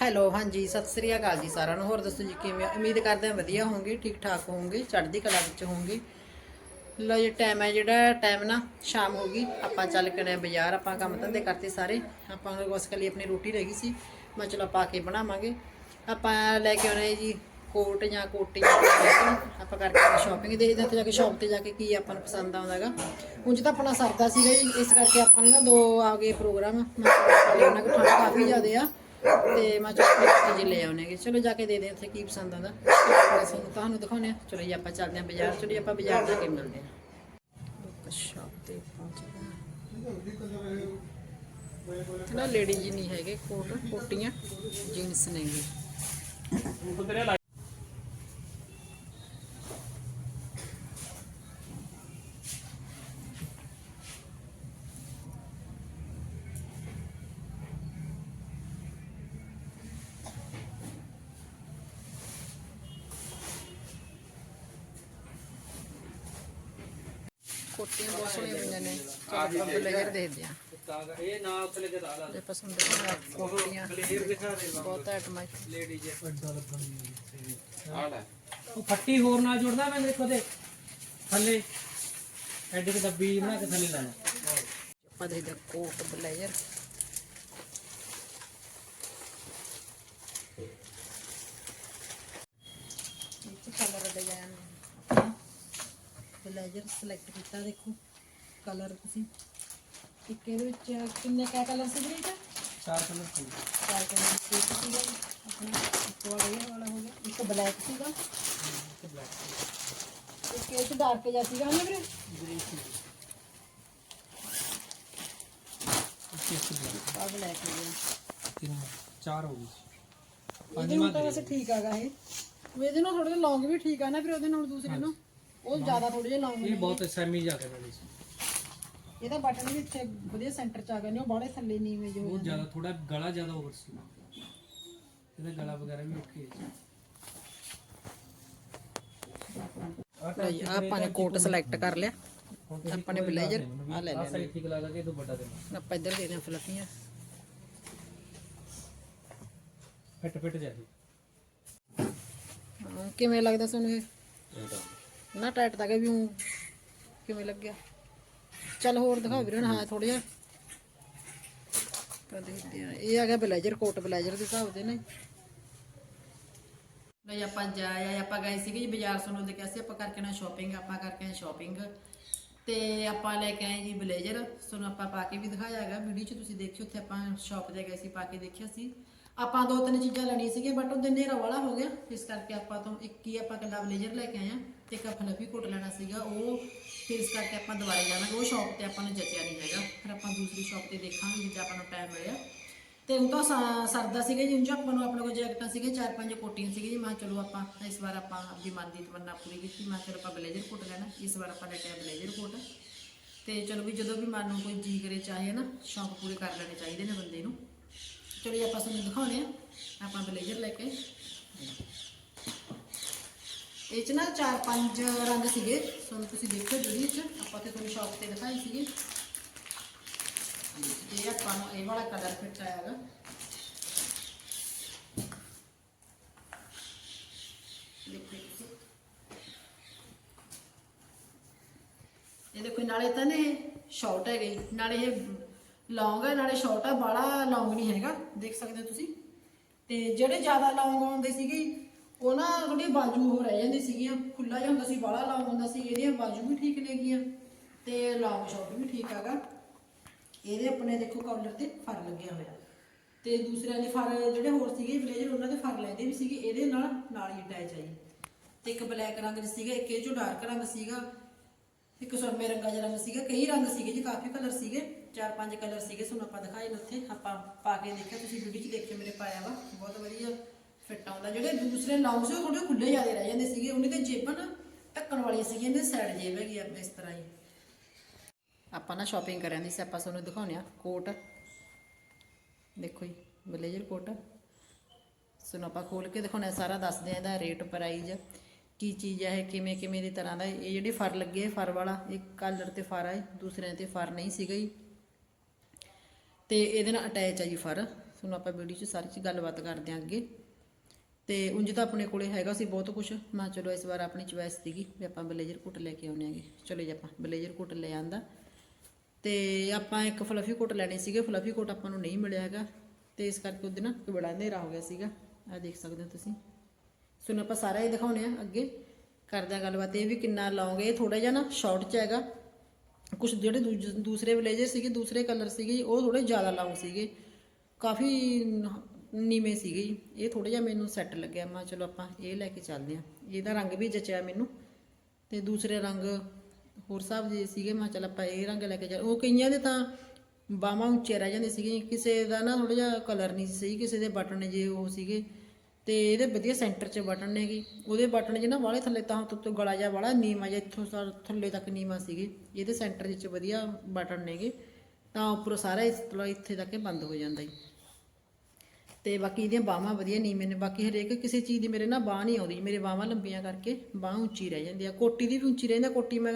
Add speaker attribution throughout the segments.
Speaker 1: Hello, ਹਾਂਜੀ, ਸਤਿ ਸ੍ਰੀ ਅਕਾਲ ਜੀ ਸਾਰਿਆਂ ਨੂੰ। ਹੋਰ ਦੱਸੋ ਜੀ ਕਿਵੇਂ ਉਮੀਦ ਕਰਦੇ ਹਾਂ ਵਧੀਆ ਹੋਵੋਗੇ ਠੀਕ ਠਾਕ ਹੋਵੋਗੇ, ਚੜ੍ਹਦੀ ਕਲਾ ਵਿੱਚ ਹੋਵੋਗੇ। ਲੋ ਜੀ ਟਾਈਮ ਹੈ ਜਿਹੜਾ ਟਾਈਮ ਨਾ ਸ਼ਾਮ ਹੋ ਗਈ। ਆਪਾਂ ਚੱਲ ਕੇ ਨੇ ਬਾਜ਼ਾਰ, ਆਪਾਂ ਕੰਮ ਧੰਦੇ ਕਰਤੇ ਸਾਰੇ। ਆਪਾਂ ਨੂੰ ਬਸ ਕੱਲੀ ਆਪਣੀ ਰੋਟੀ ਰਹਿ ਗਈ ਸੀ, ਮੈਂ ਚਲੋ ਪਾ ਕੇ ਬਣਾਵਾਂਗੇ। ਆਪਾਂ ਲੈ ਕੇ ਆਉਣਾ ਜੀ ਕੋਟ ਜਾਂ ਕੋਟੀ ਆਪਾਂ ਕਰਕੇ ਸ਼ਾਪਿੰਗ ਦੇਖਦੇ ਹਾਂ, ਉੱਥੇ ਜਾ ਕੇ ਸ਼ਾਪ ਤੇ ਜਾ ਕੇ ਕੀ ਆਪਾਂ ਨੂੰ ਪਸੰਦ ਆਉਂਦਾ ਹੈਗਾ। ਉਂਝ ਤਾਂ ਆਪਣਾ ਸਰਦਾ ਸੀਗਾ ਜੀ, ਇਸ ਕਰਕੇ ਆਪਾਂ ਨੇ ਨਾ ਦੋ ਆ ਗਏ ਪ੍ਰੋਗਰਾਮ ਮੈਂ ਉਹਨਾਂ ਕੋਲ ਠੰਡ ਕਾਫੀ ਜ਼ਿਆਦਾ ਆ। ਤੇ ਮੈਂ ਚੋਕਲੇਟ ਜੀ ਲੈ ਆਉਣੇਗੇ ਚਲੋ ਜਾ ਕੇ ਦੇ ਦੇ ਉੱਥੇ ਕੀ ਪਸੰਦ ਆਉਂਦਾ। ਅਸੀਂ ਤੁਹਾਨੂੰ ਦਿਖਾਉਣੇ ਆ ਚਲੋ ਜੀ, ਆਪਾਂ ਚੱਲਦੇ ਹਾਂ ਬਾਜ਼ਾਰ। ਚਲੋ ਜੀ, ਆਪਾਂ ਬਾਜ਼ਾਰ ਜਾ ਕੇ ਮਿਲਦੇ ਹਾਂ। ਸ਼ਾਪ ਤੇ ਪਹੁੰਚੇ ਨਾ ਲੇਡੀ ਜੀ ਨਹੀਂ ਹੈਗੇ, ਕੋਟ ਕੋਟੀਆਂ ਜੀਨਸ ਨੇਗੇ। ਕੋਟੀਆਂ ਬਹੁਤ ਸੋਹਣੀਆਂ ਪਈਆਂ ਨੇ। ਚਲੋ ਆਪਾਂ ਬਲੇਜ਼ਰ ਦੇਖਦੇ ਹਾਂ।
Speaker 2: ਇਹ ਨਾ ਉੱਤੇ ਲੱਗੇ ਦਾ
Speaker 1: ਜੇ ਪਸੰਦ ਹੋਇਆ ਕੋਟੀਆਂ।
Speaker 2: ਕਲੀਅਰ ਦਿਖਾ ਦੇ
Speaker 1: ਬਹੁਤ ਆਈਟਮਾਂ
Speaker 2: ਲੇਡੀਜ਼ ਉਹ ਫੱਟੀ ਹੋਰ ਨਾਲ ਜੁੜਦਾ ਮੈਂ ਦੇਖੋ ਤੇ। ਥੱਲੇ। ਐਡੀ ਕਿ ਡੱਬੀ ਬਣਾ ਕੇ ਥੱਲੇ ਲਾ ਲਾ
Speaker 1: ਆਪਾਂ ਦੇਖਦੇ ਕੋਟ ਬਲੇਜ਼ਰ ਇਹ ਕਲਰ ਡਿਜ਼ਾਈਨ ਬਲੇਜ਼ਰ ਸਿਲੈਕਟ ਕੀਤਾ ਦੇਖੋ। ਕਲਰ ਤੁਸੀਂ। ਇੱਕ ਇਹਦੇ ਵਿੱਚ ਕਿੰਨੇ ਕਾ ਕਲਰ ਸੀ ਵੀਰੇ ਇਹਦਾ?
Speaker 2: ਚਾਰ ਕਲਰ ਸੀ।
Speaker 1: ਚਾਰ ਕਲਰ ਸੀ ਇੱਕ ਸੀਗਾ। ਜੀ, ਆਪਣਾ ਇੱਕ ਵਾਲਾ ਇਹ ਵਾਲਾ ਹੋ ਗਿਆ ਇੱਕ ਬਲੈਕ ਸੀਗਾ। ਇੱਕ ਇਹ ਚ ਡਾਰਕ ਜਿਹਾ ਸੀਗਾ ਨਾ ਵੀਰੇ? ਆ ਬਲੈਕ ਹੋ ਗਿਆ।
Speaker 2: ਤਿੰਨ ਚਾਰ ਹੋ
Speaker 1: ਇਹਦੇ ਨਾਲ ਤਾਂ ਵੈਸੇ ਠੀਕ ਆਗਾ ਇਹ। ਇਹਦੇ ਨਾਲ ਥੋੜੇ ਜਿਹਾ ਲੌਂਗ ਵੀ ਠੀਕ ਆ ਨਾ ਫਿਰ ਉਹਦੇ ਨਾਲ ਦੂਸਰੇ ਨੂੰ। ਉਹ ਜ਼ਿਆਦਾ ਥੋੜੇ ਜਿਹਾ ਲੌਂਗ
Speaker 2: ਇਹ ਬਹੁਤ ਸੈਮੀ ਜਾ ਕੇ ਵਾਲੀ ਸੀ।
Speaker 1: ਇਹਦਾ ਬਟਨ ਵੀ ਇੱਥੇ ਵਧੀਆ ਸੈਂਟਰ ਚ ਆ ਗਏ ਨੇ ਉਹ ਬਾਹਲੇ ਥੱਲੇ ਨੀਵੇਂ ਜੋ
Speaker 2: ਬਹੁਤ ਜ਼ਿਆਦਾ ਥੋੜਾ ਗਲਾ ਜ਼ਿਆਦਾ ਓਵਰ ਸੀ। ਇਹਦਾ ਗਲਾ ਵਗੈਰਾ ਵੀ ਓਕੇ
Speaker 1: ਭਾਈ ਆਪਾਂ ਨੇ ਕੋਟ ਸਿਲੈਕਟ ਕਰ ਲਿਆ। ਆਪਾਂ ਨੇ ਬਲੇਜ਼ਰ ਆ ਲੈ ਲਿਆ
Speaker 2: ਸਾਈਡ ਠੀਕ ਲਾ ਲਾ ਕੇ ਤੂੰ ਵੱਡਾ ਦੇਣਾ।
Speaker 1: ਆਪਾਂ ਇੱਧਰ ਦੇ ਦਿਆਂ ਫਲਫੀਆਂ
Speaker 2: ਫਿੱਟ ਫਿੱਟ ਜਾ ਜੀ
Speaker 1: ਹਾਂ, ਕਿਵੇਂ ਲੱਗਦਾ ਤੁਹਾਨੂੰ ਇਹ? ਨਾ ਟਾਈਟ ਤਾਂ ਕਿ ਵੀ ਊਂ ਕਿਵੇਂ ਲੱਗਿਆ। ਚੱਲ ਹੋਰ ਦਿਖਾਓ ਵੀਰੇ ਹਾਂ ਥੋੜਾ ਜਿਹਾ। ਤਾਂ ਦੇਖਦੇ ਆ ਇਹ ਆ ਗਿਆ ਬਲੇਜ਼ਰ, ਕੋਟ ਬਲੇਜ਼ਰ ਦੇ ਹਿਸਾਬ ਦੇ ਨੇ। ਨਹੀਂ ਆਪਾਂ ਜਾਇਆ ਆਪਾਂ ਗਏ ਸੀਗੇ ਜੀ ਬਾਜ਼ਾਰ ਸੁਣੋ ਦੇ ਕਿਹਾ ਸੀ ਆਪਾਂ ਕਰਕੇ ਨਾ ਸ਼ਾਪਿੰਗ ਆਪਾਂ ਕਰਕੇ ਆਏ ਸ਼ਾਪਿੰਗ ਤੇ ਆਪਾਂ ਲੈ ਕੇ ਆਏ ਜੀ ਬਲੇਜ਼ਰ, ਤੁਹਾਨੂੰ ਆਪਾਂ ਪਾ ਕੇ ਵੀ ਦਿਖਾਇਆ ਹੈਗਾ ਵੀਡੀਓ 'ਚ, ਤੁਸੀਂ ਦੇਖਿਓ ਉੱਥੇ ਆਪਾਂ ਸ਼ਾਪ ਤੇ ਗਏ ਸੀ, ਪਾ ਕੇ ਦੇਖਿਆ ਸੀ। ਆਪਾਂ ਦੋ ਤਿੰਨ ਚੀਜ਼ਾਂ ਲੈਣੀਆਂ ਸੀਗੀਆਂ ਬਟ ਉਹ ਹਨੇਰਾ ਵਾਲਾ ਹੋ ਗਿਆ। ਇਸ ਕਰਕੇ ਆਪਾਂ ਤੋਂ ਇੱਕ ਹੀ ਆਪਾਂ ਕੱਲਾ ਬਲੇਜ਼ਰ ਲੈ ਕੇ ਆਏ ਆ ਤੇ ਇੱਕ ਫਲਫੀ ਕੁੱਟ ਲੈਣਾ ਸੀਗਾ, ਉਹ ਫਿਰ ਇਸ ਕਰਕੇ ਆਪਾਂ ਦੁਬਾਰਾ ਜਾਵਾਂਗੇ, ਉਹ ਸ਼ਾਪ ਤੇ ਆਪਾਂ ਨੂੰ ਜਚਿਆ ਨਹੀਂ ਹੈਗਾ। ਫਿਰ ਆਪਾਂ ਦੂਸਰੀ ਸ਼ਾਪ ਤੇ ਦੇਖਾਂਗੇ ਜਿੱਦਾਂ ਆਪਾਂ ਨੂੰ ਟਾਈਮ ਮਿਲਿਆ। ਤੇ ਹੁਣ ਤਾਂ ਸਰਦਾ ਸੀਗਾ ਜੀ ਉਂਝ ਆਪਾਂ ਨੂੰ ਆਪਣੇ ਕੋਲ ਜੈਕਟਾਂ ਸੀਗੇ ਚਾਰ ਪੰਜ ਕੋਟੀਆਂ ਸੀਗੀਆਂ ਜੀ, ਮੈਂ ਕਿਹਾ ਚਲੋ ਆਪਾਂ ਇਸ ਵਾਰ ਆਪਾਂ ਆਪਣੀ ਮਨ ਦੀ ਤਮੰਨਾ ਪੂਰੀ ਕੀਤੀ, ਮੈਂ ਕਿਹਾ ਚਲੋ ਆਪਾਂ ਬਲੇਜ਼ਰ ਕੋਟ ਲੈਣਾ, ਇਸ ਵਾਰ ਆਪਾਂ ਲੈ ਕੇ ਬਲੇਜ਼ਰ ਕੋਟ। ਤੇ ਚਲੋ ਵੀ ਜਦੋਂ ਵੀ ਮਨ ਨੂੰ ਕੋਈ ਜੀ ਕਰੇ, ਚਾਹੇ ਨਾ ਸ਼ੌਂਕ ਪੂਰੇ ਕਰ ਲੈਣੇ ਚਾਹੀਦੇ ਨੇ ਬੰਦੇ ਨੂੰ। ਚਲੋ ਜੀ, ਆਪਾਂ ਤੁਹਾਨੂੰ ਦਿਖਾਉਣੇ ਆ ਆਪਾਂ ਬਲੇਜ਼ਰ ਲੈ ਕੇ। ਇਹ ਚ ਨਾ ਚਾਰ ਪੰਜ ਰੰਗ ਸੀਗੇ। ਤੁਹਾਨੂੰ ਤੁਸੀਂ ਦੇਖੋ ਜਿਹੜੀ ਚ। ਆਪਾਂ ਤੇ ਤੁਹਾਨੂੰ ਸ਼ੌਪ ਤੇ ਦਿਖਾਈ ਸੀਗੇ। ਇਹ ਆਪਾਂ ਨੂੰ ਇਹ ਵਾਲਾ ਕਲਰ ਫਿੱਟ ਆਇਆਗਾ ਦੇਖੋ ਇਹ ਦੇਖੋ, ਨਾਲੇ ਤਾਂ ਇਹ ਸ਼ਾਰਟ ਹੈ ਨਾਲੇ ਇਹ ਲੌਂਗ ਹੈ ਨਾਲੇ ਸ਼ਾਰਟ ਹੈ ਬੜਾ ਲੌਂਗ ਨਹੀਂ ਹੈਗਾ। ਦੇਖ ਸਕਦੇ ਹੋ ਤੁਸੀਂ। ਤੇ ਜਿਹੜੇ ਜ਼ਿਆਦਾ ਲੌਂਗ ਆਉਂਦੇ ਸੀਗੇ ਉਹ ਨਾ ਥੋੜੀ ਬਾਜੂ ਹੋ ਰਹਿ ਜਾਂਦੀ ਸੀਗੀਆਂ ਖੁੱਲਾ ਜਿਹਾ ਹੁੰਦਾ ਸੀ ਬੜਾ ਲੌਂਗ ਹੁੰਦਾ ਸੀ, ਇਹਦੀਆਂ ਬਾਜੂ ਵੀ ਠੀਕ ਨੇਗੀਆਂ ਤੇ ਲੌਂਗ ਸ਼ਾਰਟ ਵੀ ਠੀਕ ਹੈਗਾ। ਇਹਦੇ ਆਪਣੇ ਦੇਖੋ ਕਾਲਰ ਤੇ ਫਰ ਲੱਗਿਆ ਹੋਇਆ। ਤੇ ਦੂਸਰਿਆਂ ਦੇ ਫਰ ਜਿਹੜੇ ਹੋਰ ਸੀਗੇ ਬਲੇਜ਼ਰ ਉਹਨਾਂ ਦੇ ਫਰ ਲੈਂਦੇ ਵੀ ਸੀਗੇ, ਇਹਦੇ ਨਾਲ ਨਾਲ ਹੀ ਅਟੈਚ ਆਈ ਤੇ ਇੱਕ ਬਲੈਕ ਰੰਗ ਚ ਸੀਗਾ, ਇੱਕ ਇਹ ਚੋਂ ਡਾਰਕ ਰੰਗ ਸੀਗਾ, ਇੱਕ ਸੁਰਮੇ ਰੰਗਾ ਜਿਹਾ ਰੰਗ ਸੀਗਾ, ਕਈ ਰੰਗ ਸੀਗੇ ਜੀ, ਕਾਫੀ ਕਲਰ ਸੀਗੇ, ਚਾਰ ਪੰਜ ਕਲਰ ਸੀਗੇ, ਤੁਹਾਨੂੰ ਆਪਾਂ ਦਿਖਾਏ ਨੇ ਉੱਥੇ, ਆਪਾਂ ਪਾ ਕੇ ਦੇਖਿਆ, ਤੁਸੀਂ ਵੀਡੀਓ 'ਚ ਦੇਖਿਓ, ਮੇਰੇ ਪਾਇਆ ਵਾ, ਬਹੁਤ ਵਧੀਆ। ਫਿੱਟ ਆਉਂਦਾ ਜਿਹੜੇ ਦੂਸਰੇ ਲੌਂਗ ਸੀ ਉਹ ਥੋੜੇ ਖੁੱਲੇ ਜਿਆਦੇ ਰਹਿ ਜਾਂਦੇ ਸੀਗੇ। ਉਹਨੇ ਤੇ ਜੇਬਾਂ ਨਾ ਢੱਕਣ ਵਾਲੀਆਂ ਸੀਗੀਆਂ ਇਹਦੇ ਸਾਈਡ ਜੇਬ ਹੈਗੀ ਆ, ਇਸ ਤਰ੍ਹਾਂ ਹੀ। ਆਪਾਂ ਨਾ ਸ਼ਾਪਿੰਗ ਕਰਿਆ ਦੀ ਸੀ, ਆਪਾਂ ਤੁਹਾਨੂੰ ਦਿਖਾਉਂਦੇ ਆ ਕੋਟ। ਦੇਖੋ ਜੀ ਬਲੇਜ਼ਰ ਕੋਟ। ਸੁਣ ਆਪਾਂ ਖੋਲ ਕੇ ਦਿਖਾਉਣਾ ਸਾਰਾ ਦੱਸਦੇ ਆ ਇਹਦਾ ਰੇਟ ਪ੍ਰਾਈਜ਼ ਕੀ ਚੀਜ਼ ਹੈ ਇਹ, ਕਿਵੇਂ ਕਿਵੇਂ ਦੀ ਤਰ੍ਹਾਂ ਦਾ। ਇਹ ਜਿਹੜੇ ਫਰ ਲੱਗੇ ਫਰ ਵਾਲਾ ਇੱਕ ਕਲਰ ਤੇ ਫਰ ਹੈ ਦੂਸਰਿਆਂ ਤੇ ਫਰ ਨਹੀਂ ਸੀਗਾ ਜੀ। ਤੇ ਇਹਦੇ ਨਾਲ ਅਟੈਚ ਹੈ ਜੀ ਫਰ। ਤੁਹਾਨੂੰ ਆਪਾਂ ਵੀਡੀਓ 'ਚ ਸਾਰੀ ਚ ਗੱਲਬਾਤ ਕਰਦੇ ਆਂ ਅੱਗੇ। ਤੇ ਉਂਝ ਤਾਂ ਆਪਣੇ ਕੋਲੇ ਹੈਗਾ ਸੀ ਬਹੁਤ ਕੁਝ ਮੈਂ ਕਿਹਾ ਚਲੋ ਇਸ ਵਾਰ ਆਪਣੀ ਚੁਆਇਸ ਸੀਗੀ ਵੀ ਆਪਾਂ ਬਲੇਜ਼ਰ ਕੋਟ ਲੈ ਕੇ ਆਉਣੇ ਆਂਗੇ। ਚਲੋ ਜੀ ਆਪਾਂ ਬਲੇਜ਼ਰ ਕੋਟ ਲੈ ਆਂਦਾ। ਤੇ ਆਪਾਂ ਇੱਕ ਫਲਫੀ ਕੋਟ ਲੈਣੇ ਸੀਗੇ। ਫਲਫੀ ਕੋਟ ਆਪਾਂ ਨੂੰ ਨਹੀਂ ਮਿਲਿਆ ਹੈਗਾ। ਤੇ ਇਸ ਕਰਕੇ ਉਹਦੇ ਨਾ ਬੜਾ ਹਨੇਰਾ ਹੋ ਗਿਆ ਸੀਗਾ। ਆ ਦੇਖ ਸਕਦੇ ਹੋ ਤੁਸੀਂ। ਸੁਣ ਆਪਾਂ ਸਾਰਾ ਹੀ ਦਿਖਾਉਣੇ ਆ ਅੱਗੇ। ਕਰਦੇ ਆ ਗੱਲਬਾਤ ਇਹ ਵੀ ਕਿੰਨਾ ਲੌਂਗ ਇਹ ਥੋੜਾ ਜਿਹਾ ਨਾ ਸ਼ਾਰਟ ਚ ਹੈਗਾ। ਕੁਝ ਜਿਹੜੇ ਦੂਜ- ਦੂਸਰੇ ਬਲੇਜ਼ਰ ਸੀਗੇ, ਦੂਸਰੇ ਕਲਰ ਸੀਗੇ, ਉਹ ਥੋੜੇ ਜ਼ਿਆਦਾ ਲੌਂਗ ਸੀਗੇ। ਕਾਫੀ ਨੀਵੇਂ ਸੀਗੇ ਜੀ। ਇਹ ਥੋੜਾ ਜਿਹਾ ਮੈਨੂੰ ਸੈੱਟ ਲੱਗਿਆ। ਮੈਂ ਚਲੋ ਆਪਾਂ ਇਹ ਲੈ ਕੇ ਚੱਲਦੇ ਆ ਇਹਦਾ ਰੰਗ ਵੀ ਜਚਿਆ ਮੈਨੂੰ। ਤੇ ਦੂਸਰੇ ਰੰਗ ਹੋਰ ਸਾਹਿਬ ਜੀ ਸੀਗੇ। ਮੈਂ ਕਿਹਾ ਚੱਲ ਆਪਾਂ ਇਹ ਰੰਗ ਲੈ ਕੇ ਚੱਲ। ਉਹ ਕਈਆਂ ਦੇ ਤਾਂ ਬਾਹਾਂ ਉੱਚੇ ਰਹਿ ਜਾਂਦੇ ਸੀਗੇ ਕਿਸੇ ਦਾ ਨਾ ਥੋੜਾ ਜਿਹਾ ਕਲਰ ਨਹੀਂ ਸੀ। ਸਹੀ ਕਿਸੇ ਦੇ ਬਟਨ ਜੇ ਉਹ ਸੀਗੇ। ਤੇ ਇਹਦੇ ਵਧੀਆ ਸੈਂਟਰ 'ਚ ਬਟਨ ਨੇਗੇ ਉਹਦੇ ਬਟਨ 'ਚ ਨਾ ਵਾਲੇ ਥੱਲੇ ਤਾਂ ਤੋਂ ਗਲਾ ਜਿਹਾ ਵਾਲਾ ਨੀਵਾਂ ਜਿਹਾ ਇੱਥੋਂ ਸਾ- ਥੱਲੇ ਤੱਕ ਨੀਵਾਂ ਸੀਗੇ। ਇਹਦੇ ਸੈਂਟਰ 'ਚ ਵਧੀਆ ਬਟਨ ਨੇਗੇ ਤਾਂ ਉੱਪਰੋਂ ਸਾਰਾ ਇਸ ਤਰ੍ਹਾਂ ਇੱਥੇ ਤੱਕ ਇਹ ਬੰਦ ਹੋ ਜਾਂਦਾ ਜੀ। ਤੇ ਬਾਕੀ ਇਹਦੀਆਂ ਬਾਹਾਂ ਵਧੀਆ ਨੀਵੇਂ ਨੇ ਬਾਕੀ ਹਰੇਕ ਕਿਸੇ ਚੀਜ਼ ਦੀ ਮੇਰੇ ਨਾ ਬਾਹ ਨਹੀਂ ਆਉਂਦੀ, ਮੇਰੇ ਬਾਹਾਂ ਲੰਬੀਆਂ ਕਰਕੇ ਬਾਹ ਉੱਚੀ ਰਹਿ ਜਾਂਦੀ ਆ। ਕੋਟੀ ਦੀ ਵੀ ਉੱਚੀ ਰਹਿੰਦਾ ਕੋਟੀ ਮੈਂ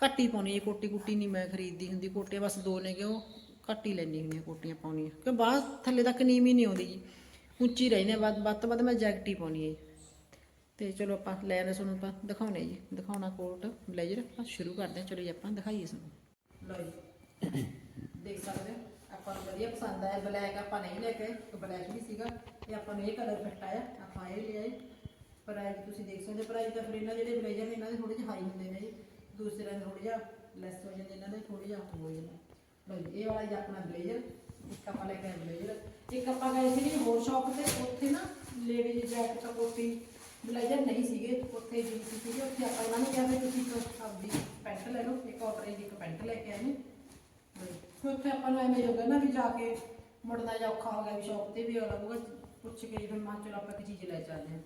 Speaker 1: ਘੱਟ ਹੀ ਪਾਉਣੀ ਹੈ ਕੋਟੀ ਕੁੱਟੀ ਨਹੀਂ ਮੈਂ ਖਰੀਦਦੀ ਹੁੰਦੀ, ਕੋਟੀਆਂ ਬਸ ਦੋ ਨੇ ਕਿਉਂ ਘੱਟ ਹੀ ਲੈਣੀ ਹੁੰਦੀਆਂ ਕੋਟੀਆਂ ਪਾਉਣੀਆਂ। ਕਿ ਬਾਹ ਥੱਲੇ ਤੱਕ ਨੀਵੀਂ ਨਹੀਂ ਆਉਂਦੀ ਜੀ, ਉੱਚੀ ਰਹਿੰਦੇ ਵੱਧ ਵੱਧ ਤੋਂ ਵੱਧ ਮੈਂ ਜੈਕਟ ਹੀ ਪਾਉਣੀ ਹੈ ਜੀ। ਤੇ ਚਲੋ ਆਪਾਂ ਲੈ ਆਨੇ ਤੁਹਾਨੂੰ ਆਪਾਂ ਦਿਖਾਉਣੇ ਜੀ, ਦਿਖਾਉਣਾ ਕੋਟ, ਬਲੇਜ਼ਰ, ਆਪਾਂ ਸ਼ੁਰੂ ਕਰਦੇ ਹਾਂ, ਚਲੋ ਜੀ ਆਪਾਂ ਦਿਖਾਈਏ ਤੁਹਾਨੂੰ। ਲਓ ਜੀ, ਦੇਖ ਸਕਦੇ ਹੋ। ਆਪਾਂ ਨੂੰ ਵਧੀਆ ਪਸੰਦ ਆਇਆ। ਬਲੈਕ ਆਪਾਂ ਨਹੀਂ ਲੈ ਕੇ ਬਲੈਕ ਵੀ ਸੀਗਾ, ਤੇ ਆਪਾਂ ਨੂੰ ਇਹ ਕਲਰ ਫਿੱਟ ਆਇਆ। ਆਪਾਂ ਇਹ ਲਿਆਏ। ਪ੍ਰਾਈਜ਼ ਤੁਸੀਂ ਦੇਖ ਸਕਦੇ ਪ੍ਰਾਈਜ਼ ਤਾਂ ਫਿਰ ਇਹਨਾਂ ਜਿਹੜੇ ਬਲੇਜ਼ਰ ਨੇ, ਇਹਨਾਂ ਦੇ ਥੋੜੇ ਜਿਹੇ ਹਾਈ ਹੁੰਦੇ ਨੇ ਜੀ। ਦੂਸਰੇ ਦੇ ਥੋੜੇ ਜਿਹਾ ਲੈਸ ਹੋ ਜਾਂਦੇ ਇਹਨਾਂ ਦੇ ਥੋੜੇ ਜਿਹਾ ਹੋ ਜਾਂਦਾ ਲਓ ਜੀ, ਇਹ ਵਾਲਾ ਜੀ ਆਪਣਾ ਬਲੇਜ਼ਰ ਇੱਕ ਆਪਾਂ ਲੈ ਕੇ ਆਏ ਬਲੇਜ਼ਰ ਇੱਕ ਆਪਾਂ ਗਏ ਸੀ ਹੋਰ ਸ਼ਾਪ ਤੇ, ਉੱਥੇ ਨਾ ਲੇਡੀਜ਼ ਜੈਕਟ ਕੋਟੀ ਬਲੇਜ਼ਰ ਨਹੀਂ ਸੀਗੇ, ਉੱਥੇ ਜੀ ਸੀਗੇ, ਉੱਥੇ ਆਪਾਂ ਇਹਨਾਂ ਨੂੰ ਕਿਹਾ ਵੀ ਤੁਸੀਂ ਆਪਦੀ ਪੈਂਟ ਲੈ ਲਓ, ਇੱਕ ਆਰਡਰ ਦੀ ਇੱਕ ਪੈਂਟ ਲੈ ਕੇ ਆਏ ਨੇ। ਫਿਰ ਉੱਥੇ ਆਪਾਂ ਨੂੰ ਐਵੇਂ ਹੋ ਗਿਆ ਨਾ ਵੀ ਜਾ ਕੇ ਮੁੜਨਾ ਜਾਂ ਔਖਾ ਹੋ ਗਿਆ ਵੀ ਸ਼ਾਪ ਤੇ ਵੀ ਅਗਲਾ ਹੋਊਗਾ, ਪੁੱਛ ਕੇ ਫਿਰ ਮਾਂ ਚਲੋ ਆਪਾਂ ਇੱਕ ਚੀਜ਼ ਲੈ ਚੱਲਦੇ ਹਾਂ।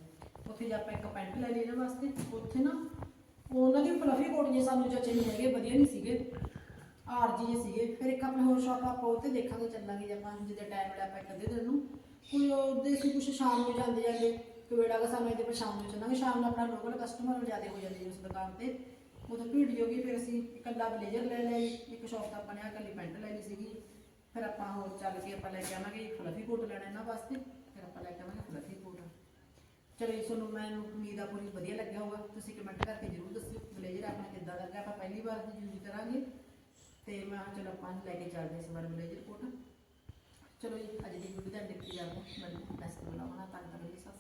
Speaker 1: ਉੱਥੇ ਜੇ ਆਪਾਂ ਇੱਕ ਪੈਂਟ ਲੈ ਲਈ ਇਹਨਾਂ ਵਾਸਤੇ, ਉੱਥੇ ਨਾ ਉਹਨਾਂ ਦੀ ਫਲਫੀ ਕੋਟ ਜੇ ਸਾਨੂੰ ਜੱਚੇ ਨਹੀਂ ਹੈਗੇ ਵਧੀਆ ਨਹੀਂ ਸੀਗੇ। ਆਰਜੀ ਜੇ ਸੀਗੇ, ਫਿਰ ਇੱਕ ਆਪਣੇ ਹੋਰ ਸ਼ਾਪ ਆਪਾਂ ਉੱਥੇ ਦੇਖਾਂਗੇ, ਚੱਲਾਂਗੇ ਜੇ ਆਪਾਂ ਜਿੱਦੇ ਟਾਈਮ ਮਿਲਿਆ ਆਪਾਂ ਇੱਕ ਦਿਨ ਨੂੰ। ਕੋਈ ਉਹਦੇ ਸੀ ਕੁਛ ਸ਼ਾਮ ਨੂੰ ਜਾਂਦੇ ਜਾਂਦੇ ਕਵੇੜਾ ਦਾ ਸਾਨੂੰ ਇਹਦੇ ਪਰ ਸ਼ਾਮ ਨੂੰ ਚੱਲਾਂਗੇ, ਸ਼ਾਮ ਨੂੰ ਆਪਣਾ ਲੋਕਲ ਕਸਟਮਰ ਜ਼ਿਆਦਾ ਹੋ ਜਾਂਦੇ ਉਸ ਦੁਕਾਨ ਤੇ। ਉਦੋਂ ਭੀੜ ਜੋਗੀ ਫਿਰ ਅਸੀਂ ਇਕੱਲਾ ਬਲੇਜ਼ਰ ਲੈ ਲਿਆ ਜੀ, ਇੱਕ ਸ਼ਾਪ ਤੋਂ ਆਪਾਂ ਨੇ ਆਹ ਇਕੱਲੀ ਪੈਂਟ ਲੈ ਲਈ ਸੀਗੀ। ਫਿਰ ਆਪਾਂ ਹੋਰ ਚੱਲ ਕੇ ਆਪਾਂ ਲੈ ਕੇ ਆਵਾਂਗੇ ਫਲਫੀ ਕੋਟ ਲੈਣਾ ਇਹਨਾਂ ਵਾਸਤੇ। ਫਿਰ ਆਪਾਂ ਲੈ ਕੇ ਆਵਾਂਗੇ ਫਲਫੀ ਕੋਟ। ਚਲੋ ਜੀ, ਤੁਹਾਨੂੰ ਮੈਨੂੰ ਉਮੀਦ ਆ ਪੂਰੀ ਵਧੀਆ ਲੱਗਿਆ ਹੋਊਗਾ। ਤੁਸੀਂ ਕਮੈਂਟ ਕਰਕੇ ਜ਼ਰੂਰ ਦੱਸਿਓ, ਬਲੇਜ਼ਰ ਆਪਣਾ ਕਿੱਦਾਂ ਲੱਗਾ, ਆਪਾਂ ਪਹਿਲੀ ਵਾਰ ਯੂਜ਼ ਕਰਾਂਗੇ। ਤੇ ਮੈਂ ਚਲੋ ਆਪਾਂ ਲੈ ਕੇ ਚੱਲਦੇ ਹਾਂ ਇਸ ਵਾਰ ਬਲੇਜ਼ਰ ਕੋਟ। ਚਲੋ ਜੀ, ਅੱਜ ਦੀ ਵੀਡੀਓ ਦਾ ਦੇਖੀ ਜਾਓ ਮੈਂ ਨੈਕਸਟ ਬਣਾਉਣਾ ਤਾਂ ਤੱਕ ਲਈ ਸਤਿ